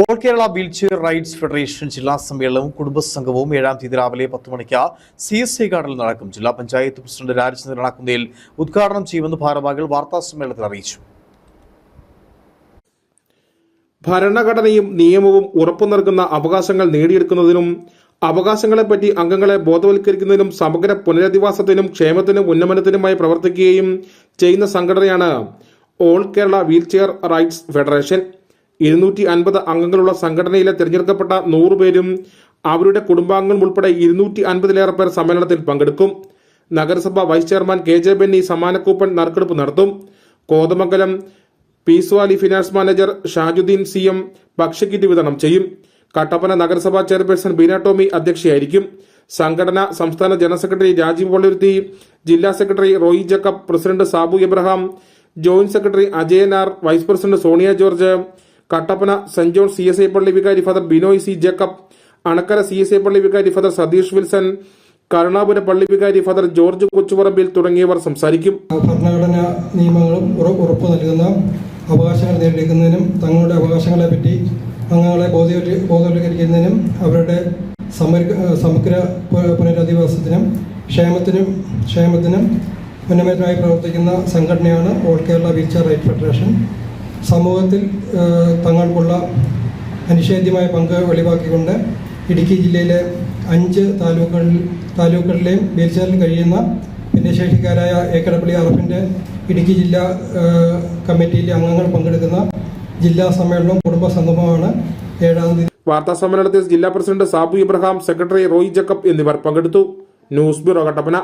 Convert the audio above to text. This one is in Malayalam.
All Kerala wheelchair rights federation ജില്ലാ സമ്മേളനവും കുടുംബസംഘവും ഏഴാം തീയതി രാവിലെ പത്ത് മണിക്ക് സി എസ് ഐ ഗാർഡിൽ നടക്കും. ജില്ലാ പഞ്ചായത്ത് പ്രസിഡന്റ് രാജചന്ദ്രൻ അക്കുന്നേൽ ഉദ്ഘാടനം ചെയ്യുമെന്ന് ഭാരവാഹികൾ വാർത്താ സമ്മേളനത്തിൽ അറിയിച്ചു. ഭരണഘടനയും നിയമവും ഉറപ്പു നൽകുന്ന അവകാശങ്ങൾ നേടിയെടുക്കുന്നതിനും അവകാശങ്ങളെപ്പറ്റി അംഗങ്ങളെ ബോധവൽക്കരിക്കുന്നതിനും സമഗ്ര പുനരധിവാസത്തിനും ക്ഷേമത്തിനും ഉന്നമനത്തിനുമായി പ്രവർത്തിക്കുകയും ചെയ്യുന്ന സംഘടനയാണ് all Kerala wheelchair rights federation. ഇരുന്നൂറ്റി അൻപത് അംഗങ്ങളുള്ള സംഘടനയിലെ തിരഞ്ഞെടുക്കപ്പെട്ട നൂറ് പേരും അവരുടെ കുടുംബാംഗങ്ങൾ ഉൾപ്പെടെ ഇരുന്നൂറ്റി അൻപതിലേറെ പേർ സമ്മേളനത്തിൽ പങ്കെടുക്കും. നഗരസഭ vice chairman K J Benny സമ്മാന കൂപ്പൺ നറുക്കെടുപ്പ് നടത്തും. Kothamangalam peace valley finance manager Shajudheen C M ഭക്ഷ്യക്കിറ്റ് വിതരണം ചെയ്യും. കട്ടപ്പന നഗരസഭാ ചെയർപേഴ്സൺ ബീന ടോമി അധ്യക്ഷയായിരിക്കും. സംഘടന സംസ്ഥാന ജനറൽ സെക്രട്ടറി രാജീവ് വള്ളുരുത്തി ജില്ലാ secretary Roy Jacob president Sabu Abraham joint secretary Ajayan R vice president Sonia George Kattappana saint John C S I പള്ളി വികാരി father Binoy C Jacob Anakkara C S I പള്ളി വികാരി ഫാദർ സതീഷ് വിൽസൺ കരുണാപുര പള്ളി വികാരി ഫാദർ ജോർജ് കൊച്ചുപറമ്പിൽ തുടങ്ങിയവർ സംസാരിക്കും. ഭരണഘടനാ നിയമങ്ങളും ഉറപ്പു നൽകുന്ന അവകാശങ്ങൾ നേടിയെടുക്കുന്നതിനും തങ്ങളുടെ അവകാശങ്ങളെ പറ്റി അംഗങ്ങളെ ബോധവൽക്ക ബോധവൽക്കരിക്കുന്നതിനും അവരുടെ സമഗ്ര പുനരധിവാസത്തിനും ക്ഷേമത്തിനും ക്ഷേമത്തിനും ഉന്നമനത്തിനായി പ്രവർത്തിക്കുന്ന സംഘടനയാണ് all Kerala wheelchair right federation. സമൂഹത്തിൽ തങ്ങൾക്കുള്ള അനിഷേധ്യമായ പങ്ക് വെളിവാക്കിക്കൊണ്ട് ഇടുക്കി ജില്ലയിലെ അഞ്ച് താലൂക്കുകളിൽ താലൂക്കുകളിലെയും വീൽചെയറിൽ കഴിയുന്ന ഭിന്നശേഷിക്കാരായ ഏക്കടപ്പള്ളി അറഫിന്റെ ഇടുക്കി ജില്ലാ കമ്മിറ്റിയിലെ അംഗങ്ങൾ പങ്കെടുക്കുന്ന ജില്ലാ സമ്മേളനവും കുടുംബ സംഗമമാണ് ഏഴാം തീയതി. വാർത്താ സമ്മേളനത്തിൽ ജില്ലാ president Sabu Ibrahim secretary Roy Jacob എന്നിവർ പങ്കെടുത്തു. News bureau Kattappana.